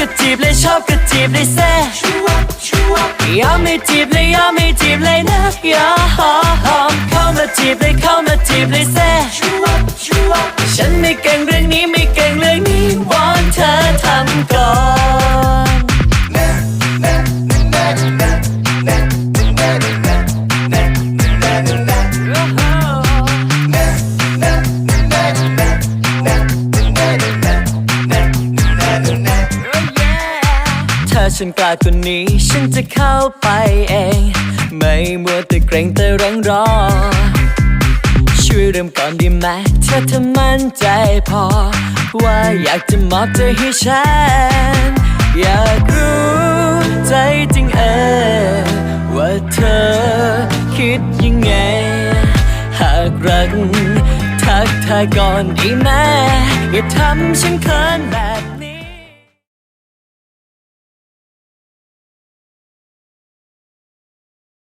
ก็จีบเลยชอบก็จีบเลยแซ่ยอมไม่จีบเลยยอมไม่จีบเลยนะยอม ฉันกล้ากว่านี้ ฉันจะเข้าไปเอง ไม่มัวแต่เกรงแต่รังรอ ช่วยเริ่มก่อนดีไหมถ้ามั่นใจพอ ว่าอยากจะมอบเธอให้ฉัน อยากรู้ใจจริงเออว่าเธอคิดยังไง หากรักทักทายก่อนดีไหมอย่าทำฉันเขินแบบ